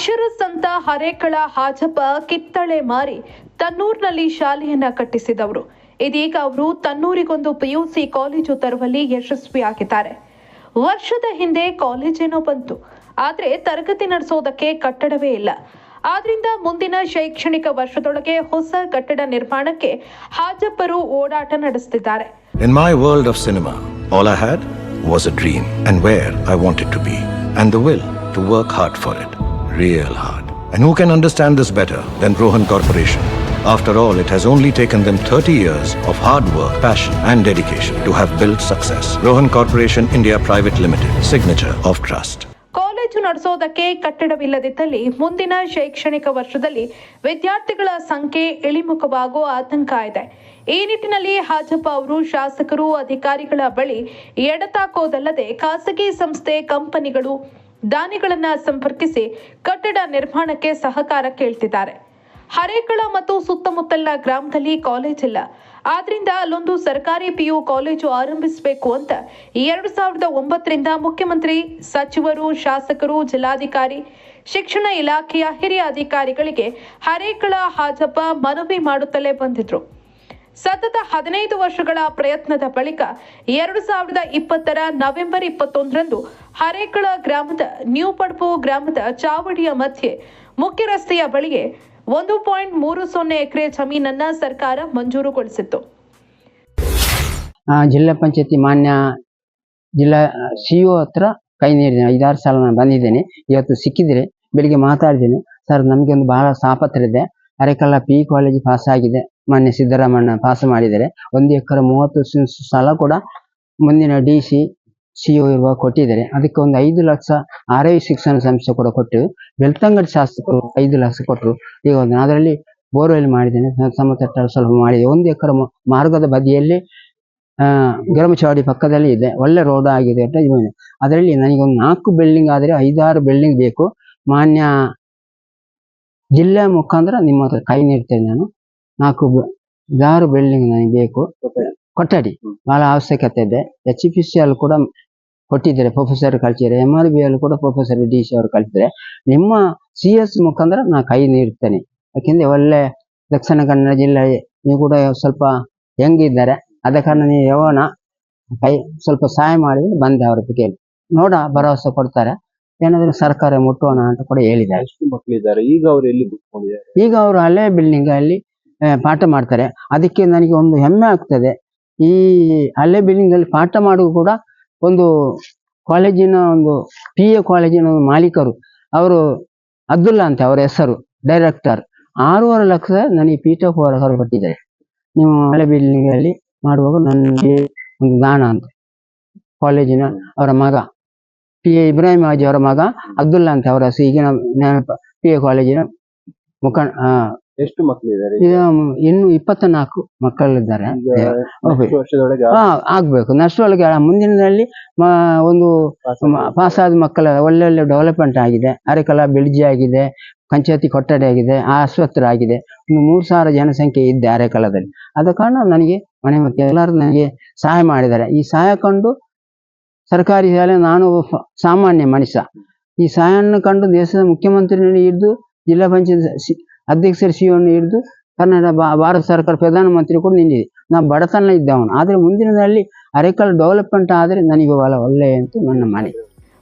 ಅಕ್ಷರ ಸಂತ ಹರೇಕಳ ಹಾಜಪ್ಪ ಕಿತ್ತಳೆ ಮಾರಿ ತನ್ನೂರಿನಲ್ಲಿ ಶಾಲೆಯನ್ನ ಕಟ್ಟಿಸಿದವರು. ಇದೀಗ ಅವರು ತನ್ನೂರಿಗೊಂದು ಪಿಯುಸಿ ಕಾಲೇಜು ತರುವಲ್ಲಿ ಯಶಸ್ವಿಯಾಗಿದ್ದಾರೆ. ವರ್ಷದ ಹಿಂದೆ ಕಾಲೇಜೇನೋ ಬಂತು. ಆದ್ರೆ ತರಗತಿ ನಡೆಸೋದಕ್ಕೆ ಕಟ್ಟಡವೇ ಇಲ್ಲ. ಆದ್ರಿಂದ ಮುಂದಿನ ಶೈಕ್ಷಣಿಕ ವರ್ಷದೊಳಗೆ ಹೊಸ ಕಟ್ಟಡ ನಿರ್ಮಾಣಕ್ಕೆ ಹಾಜಪ್ಪರು ಓಡಾಟ ನಡೆಸುತ್ತಿದ್ದಾರೆ In my world of cinema, all I had was a dream and where I wanted to be, and the will to work hard for it. Real hard. And who can understand this better than Rohan Corporation? After all, it has only taken them 30 years of hard work, passion, and dedication to have built success. Rohan Corporation India Private Limited, signature of trust. College ನಡೆಸೋದಕ್ಕೆ ಕಟ್ಟಡವಿಲ್ಲದಿದ್ದಲ್ಲಿ ಮುಂದಿನ ಶೈಕ್ಷಣಿಕ ವರ್ಷದಲ್ಲಿ ವಿದ್ಯಾರ್ಥಿಗಳ ಸಂಖ್ಯೆ ಇಳಿಮುಖವಾಗುವ ಆತಂಕ ಇದೆ ಈ ನಿಟ್ಟಿನಲ್ಲಿ ಹಾಜಪ್ಪ ಅವರು ಶಾಸಕರು ಅಧಿಕಾರಿಗಳ ಬಳಿ ಎಡತಾಕೋದಲ್ಲದೆ ಖಾಸಗಿ ಸಂಸ್ಥೆ ಕಂಪನಿಗಳು ದಾನಿಗಳನ್ನ ಸಂಪರ್ಕಿಸಿ ಕಟ್ಟಡ ನಿರ್ಮಾಣಕ್ಕೆ ಸಹಕಾರ ಕೇಳ್ತಿದ್ದಾರೆ. ಹರೇಕಳ ಮತ್ತು ಸುತ್ತಮುತ್ತಲಿನ ಗ್ರಾಮದಲ್ಲಿ ಕಾಲೇಜ್ ಇಲ್ಲ. ಆದ್ರಿಂದ ಅಲ್ಲೊಂದು ಸರ್ಕಾರಿ ಪಿಯು ಕಾಲೇಜು ಆರಂಭಿಸಬೇಕು ಅಂತ ಎರಡು ಸಾವಿರದ ಒಂಬತ್ತರಿಂದ ಮುಖ್ಯಮಂತ್ರಿ, ಸಚಿವರು, ಶಾಸಕರು, ಜಿಲ್ಲಾಧಿಕಾರಿ, ಶಿಕ್ಷಣ ಇಲಾಖೆಯ ಹಿರಿಯ ಅಧಿಕಾರಿಗಳಿಗೆ ಹರೇಕಳ ಹಾಜಪ್ಪ ಮನವಿ ಮಾಡುತ್ತಲೇ ಬಂದಿದ್ರು. ಸತತ ಹದಿನೈದು ವರ್ಷಗಳ ಪ್ರಯತ್ನದ ಬಳಿಕ ಎರಡು ಸಾವಿರದ ಇಪ್ಪತ್ತರ ನವೆಂಬರ್ ಇಪ್ಪತ್ತೊಂದರಂದು ಹರೇಕಳ ಗ್ರಾಮದ ನ್ಯೂ ಪಡ್ಪು ಗ್ರಾಮದ ಚಾವಡಿಯ ಮಧ್ಯೆ ಮುಖ್ಯ ರಸ್ತೆಯ ಬಳಿಗೆ ಒಂದು ಪಾಯಿಂಟ್ ಮೂರು ಸೊನ್ನೆ ಎಕರೆ ಜಮೀನನ್ನ ಸರ್ಕಾರ ಮಂಜೂರುಗೊಳಿಸಿತ್ತು. ಜಿಲ್ಲಾ ಪಂಚಾಯತಿ ಮಾನ್ಯ ಜಿಲ್ಲಾ ಸಿ ಒ ಹತ್ರ ಕೈ ನೀಡಿದ್ದೇನೆ ಐದಾರು ಸಾಲ ನಾನು ಬಂದಿದ್ದೇನೆ. ಇವತ್ತು ಸಿಕ್ಕಿದ್ರೆ ಬೆಳಿಗ್ಗೆ ಮಾತಾಡಿದ್ದೇನೆ ಸರ್, ನಮಗೆ ಒಂದು ಬಹಳ ಸಾಪತ್ರ ಇದೆ ಅರೆಕಲ್ಲ ಪಿ ಕಾಲೇಜ್ ಪಾಸ್ ಆಗಿದೆ. ಮಾನ್ಯ ಸಿದ್ದರಾಮಣ್ಣ ಪಾಸ್ ಮಾಡಿದರೆ ಒಂದು ಎಕರೆ ಮೂವತ್ತು ಸ್ಥಳ ಕೂಡ ಮುಂದಿನ ಡಿ ಸಿ ಸಿ ಒ ಇರುವ ಕೊಟ್ಟಿದ್ದಾರೆ. ಅದಕ್ಕೆ ಒಂದು ಐದು ಲಕ್ಷ ಆರ್ ಐ ಶಿಕ್ಷಣ ಸಂಸ್ಥೆ ಕೂಡ ಕೊಟ್ಟು ಬೆಳ್ತಂಗಡಿ ಶಾಸಕರು ಐದು ಲಕ್ಷ ಕೊಟ್ಟರು. ಈಗ ಒಂದು ಅದರಲ್ಲಿ ಬೋರ್ವೆಲ್ ಮಾಡಿದ್ದೇನೆ. ಸಮತಟ್ಟ ಸ್ವಲ್ಪ ಮಾಡಿದೆ. ಒಂದು ಎಕರೆ ಮಾರ್ಗದ ಬದಿಯಲ್ಲಿ ಗರಮಚಾವಡಿ ಪಕ್ಕದಲ್ಲಿ ಇದೆ. ಒಳ್ಳೆ ರೋಡ್ ಆಗಿದೆ ಅಂತ. ಅದರಲ್ಲಿ ನನಗೆ ಒಂದು ನಾಲ್ಕು ಬಿಲ್ಡಿಂಗ್ ಆದರೆ ಐದಾರು ಬಿಲ್ಡಿಂಗ್ ಬೇಕು. ಮಾನ್ಯ ಜಿಲ್ಲೆ ಮುಖಾಂತರ ನಿಮ್ಮ ಹತ್ರ ಕೈ ನೀಡ್ತೇನೆ ನಾನು. ನಾಲ್ಕು ಐದಾರು ಬಿಲ್ಡಿಂಗ್ ನನಗೆ ಬೇಕು. ಕೊಠಡಿ ಬಹಳ ಅವಶ್ಯಕತೆ ಇದೆ. ಎಚ್ ಪಿ ಸಿ ಅಲ್ಲಿ ಕೂಡ ಕೊಟ್ಟಿದ್ದಾರೆ ಪ್ರೊಫೆಸರ್ ಕಳಿಸಿದ್ದಾರೆ. ಎಂ ಆರ್ ಬಿ ಅಲ್ಲಿ ಕೂಡ ಪ್ರೊಫೆಸರ್ ಡಿ ಸಿ ಅವರು ಕಳಿಸಿದ್ದಾರೆ. ನಿಮ್ಮ ಸಿ ಎಸ್ ಮುಖಾಂತರ ನಾ ಕೈ ನೀಡ್ತೇನೆ. ಯಾಕೆಂದ್ರೆ ಒಳ್ಳೆ ದಕ್ಷಿಣ ಕನ್ನಡ ಜಿಲ್ಲೆ ನೀವು ಕೂಡ ಸ್ವಲ್ಪ ಹೆಂಗಿದ್ದಾರೆ ಅದ ಕಾರಣ ನೀವು ಯಾವನ ಕೈ ಸ್ವಲ್ಪ ಸಹಾಯ ಮಾಡಿದ್ರೆ ಬಂದೆ ಅವ್ರ ಕೇಳಿ. ನೋಡ ಭರವಸೆ ಕೊಡ್ತಾರೆ. ಏನಾದ್ರೂ ಸರ್ಕಾರ ಮುಟ್ಟೋಣ ಅಂತ ಕೂಡ ಹೇಳಿದ್ದಾರೆ. ಮಕ್ಕಳಿದ್ದಾರೆ ಈಗ ಅವ್ರು ಎಲ್ಲಿ ಈಗ ಅವರು ಹಳೆ ಬಿಲ್ಡಿಂಗ್ ಅಲ್ಲಿ ಪಾಠ ಮಾಡ್ತಾರೆ. ಅದಕ್ಕೆ ನನಗೆ ಒಂದು ಹೆಮ್ಮೆ ಆಗ್ತದೆ. ಈ ಅಲ್ಲಿ ಪಾಠ ಮಾಡುವ ಕೂಡ ಒಂದು ಕಾಲೇಜಿನ ಒಂದು ಪಿ ಎ ಕಾಲೇಜಿನ ಮಾಲೀಕರು. ಅವರು ಅಬ್ದುಲ್ಲಾ ಅಂತ ಅವರ ಹೆಸರು ಡೈರೆಕ್ಟರ್ ಆರೂವರೆ ಲಕ್ಷ ನನಗೆ ಪೀಠ ಹೊರ ಕೊಟ್ಟಿದ್ದಾರೆ. ನೀವು ಹಳೆ ಬಿಲ್ಡಿಂಗ್ ಅಲ್ಲಿ ಮಾಡುವಾಗ ನನಗೆ ಒಂದು ದಾನ ಅಂತ. ಕಾಲೇಜಿನ ಅವರ ಮಗ ಪಿ ಎ ಇಬ್ರಾಹಿಂ ಹಾಜಿ ಅವರ ಮಗ ಅಬ್ದುಲ್ಲಾ ಅಂತ ಅವರ ಈಗಿನ ಪಿ ಎ ಕಾಲೇಜಿನ ಮುಖ ಎಷ್ಟು ಮಕ್ಕಳಿದ್ದಾರೆ. ಇನ್ನು ಇಪ್ಪತ್ತ ನಾಲ್ಕು ಮಕ್ಕಳಿದ್ದಾರೆ ಹಾ ಆಗ್ಬೇಕು. ನಷ್ಟೊಳಗೆ ಮುಂದಿನದಲ್ಲಿ ಮ- ಒಂದು ಪಾಸ್ ಪಾಸ್ ಆದ ಮಕ್ಕಳ ಒಳ್ಳೆ ಒಳ್ಳೆ ಡೆವಲಪ್ಮೆಂಟ್ ಆಗಿದೆ. ಅರೆಕಲ ಬೆಳ್ಜಿ ಆಗಿದೆ ಪಂಚಾಯತಿ ಕೊಠಡಿ ಆಗಿದೆ ಆಸ್ಪತ್ರೆ ಆಗಿದೆ. ಒಂದು ಮೂರು ಸಾವಿರ ಜನಸಂಖ್ಯೆ ಇದ್ದೆ ಅರೆಕಲದಲ್ಲಿ. ಆದ ಕಾರಣ ನನಗೆ ಮನೆ ಮತ್ತೆ ಎಲ್ಲರೂ ನನಗೆ ಸಹಾಯ ಮಾಡಿದ್ದಾರೆ. ಈ ಸಹಾಯ ಕಂಡು ಸರ್ಕಾರಿ ಶಾಲೆ ನಾನು ಸಾಮಾನ್ಯ ಮನುಷ್ಯ. ಈ ಸಹಾಯವನ್ನು ಕಂಡು ದೇಶದ ಮುಖ್ಯಮಂತ್ರಿಯನ್ನು ಹಿಡಿದು ಜಿಲ್ಲಾ ಪಂಚಾಯತ್ ಸಿ ಅಧ್ಯಕ್ಷರ ಸಿಒನ್ನು ಹಿಡಿದು ಕನ್ನಡ ಭಾರತ ಸರ್ಕಾರ ಪ್ರಧಾನಮಂತ್ರಿ ಕೂಡ ನಿಂತಿದೆ. ನಾ ಬಡತನ ಇದ್ದವನು. ಆದರೆ ಮುಂದಿನದಲ್ಲಿ ಅರೆಕಲ್ ಡೆವಲಪ್ಮೆಂಟ್ ಆದರೆ ನನಗೆ ಬಹಳ ಒಳ್ಳೆ ಅಂತ ನನ್ನ ಮನೆ.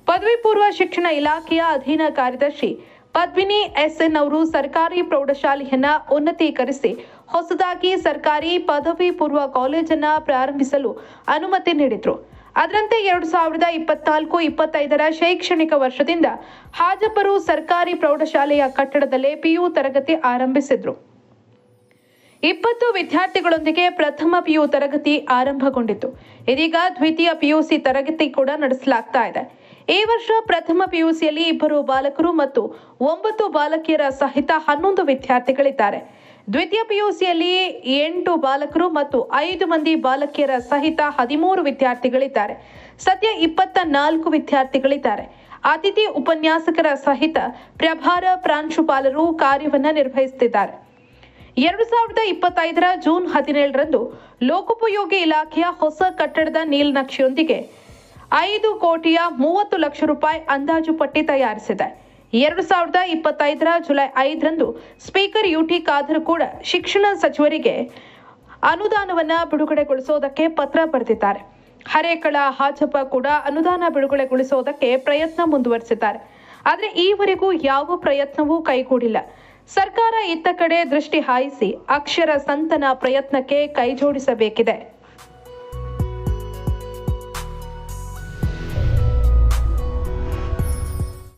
ಪದವಿ ಪೂರ್ವ ಶಿಕ್ಷಣ ಇಲಾಖೆಯ ಅಧೀನ ಕಾರ್ಯದರ್ಶಿ ಪದ್ಮಿನಿ ಎಸ್ಎನ್ ಅವರು ಸರ್ಕಾರಿ ಪ್ರೌಢಶಾಲೆಯನ್ನ ಉನ್ನತೀಕರಿಸಿ ಹೊಸದಾಗಿ ಸರ್ಕಾರಿ ಪದವಿ ಪೂರ್ವ ಕಾಲೇಜನ್ನ ಪ್ರಾರಂಭಿಸಲು ಅನುಮತಿ ನೀಡಿದ್ರು. ಅದರಂತೆ ಎರಡು ಸಾವಿರದ ಇಪ್ಪತ್ನಾಲ್ಕು, ಇಪ್ಪತ್ತೈದರ ಶೈಕ್ಷಣಿಕ ವರ್ಷದಿಂದ ಹಾಜಪರು ಸರ್ಕಾರಿ ಪ್ರೌಢಶಾಲೆಯ ಕಟ್ಟಡದಲ್ಲೇ ಪಿಯು ತರಗತಿ ಆರಂಭಿಸಿದ್ರು. ಇಪ್ಪತ್ತು ವಿದ್ಯಾರ್ಥಿಗಳೊಂದಿಗೆ ಪ್ರಥಮ ಪಿಯು ತರಗತಿ ಆರಂಭಗೊಂಡಿತು ಇದೀಗ ದ್ವಿತೀಯ ಪಿಯುಸಿ ತರಗತಿ ಕೂಡ ನಡೆಸಲಾಗ್ತಾ ಇದೆ. ಈ ವರ್ಷ ಪ್ರಥಮ ಪಿಯುಸಿಯಲ್ಲಿ ಇಬ್ಬರು ಬಾಲಕರು ಮತ್ತು ಒಂಬತ್ತು ಬಾಲಕಿಯರ ಸಹಿತ ಹನ್ನೊಂದು ವಿದ್ಯಾರ್ಥಿಗಳಿದ್ದಾರೆ. ದ್ವಿತೀಯ ಪಿಯುಸಿಯಲ್ಲಿ ಎಂಟು ಬಾಲಕರು ಮತ್ತು ಐದು ಮಂದಿ ಬಾಲಕಿಯರ ಸಹಿತ ಹದಿಮೂರು ವಿದ್ಯಾರ್ಥಿಗಳಿದ್ದಾರೆ. ಸದ್ಯ ಇಪ್ಪತ್ತ ನಾಲ್ಕು ವಿದ್ಯಾರ್ಥಿಗಳಿದ್ದಾರೆ. ಅತಿಥಿ ಉಪನ್ಯಾಸಕರ ಸಹಿತ ಪ್ರಭಾರ ಪ್ರಾಂಶುಪಾಲರು ಕಾರ್ಯವನ್ನು ನಿರ್ವಹಿಸುತ್ತಿದ್ದಾರೆ. ಎರಡು ಸಾವಿರದ ಇಪ್ಪತ್ತೈದರ ಜೂನ್ ಹದಿನೇಳರಂದು ಲೋಕೋಪಯೋಗಿ ಇಲಾಖೆಯ ಹೊಸ ಕಟ್ಟಡದ ನೀಲನಕ್ಷೆಯೊಂದಿಗೆ ಐದು ಕೋಟಿಯ ಮೂವತ್ತು ಲಕ್ಷ ರೂಪಾಯಿ ಅಂದಾಜು ಪಟ್ಟಿ ತಯಾರಿಸಿದೆ. ಎರಡು ಸಾವಿರದ ಇಪ್ಪತ್ತೈದರ ಜುಲೈ ಐದರಂದು ಸ್ಪೀಕರ್ ಯುಟಿ ಖಾದರ್ ಕೂಡ ಶಿಕ್ಷಣ ಸಚಿವರಿಗೆ ಅನುದಾನವನ್ನು ಬಿಡುಗಡೆಗೊಳಿಸೋದಕ್ಕೆ ಪತ್ರ ಬರೆದಿದ್ದಾರೆ. ಹರೇಕಳ, ಹಾಜಪ್ಪ ಕೂಡ ಅನುದಾನ ಬಿಡುಗಡೆಗೊಳಿಸೋದಕ್ಕೆ ಪ್ರಯತ್ನ ಮುಂದುವರಿಸಿದ್ದಾರೆ. ಆದರೆ ಈವರೆಗೂ ಯಾವ ಪ್ರಯತ್ನವೂ ಕೈಗೂಡಿಲ್ಲ. ಸರ್ಕಾರ ಇತ್ತ ಕಡೆ ದೃಷ್ಟಿ ಹಾಯಿಸಿ ಅಕ್ಷರ ಸಂತನ ಪ್ರಯತ್ನಕ್ಕೆ ಕೈಜೋಡಿಸಬೇಕಿದೆ.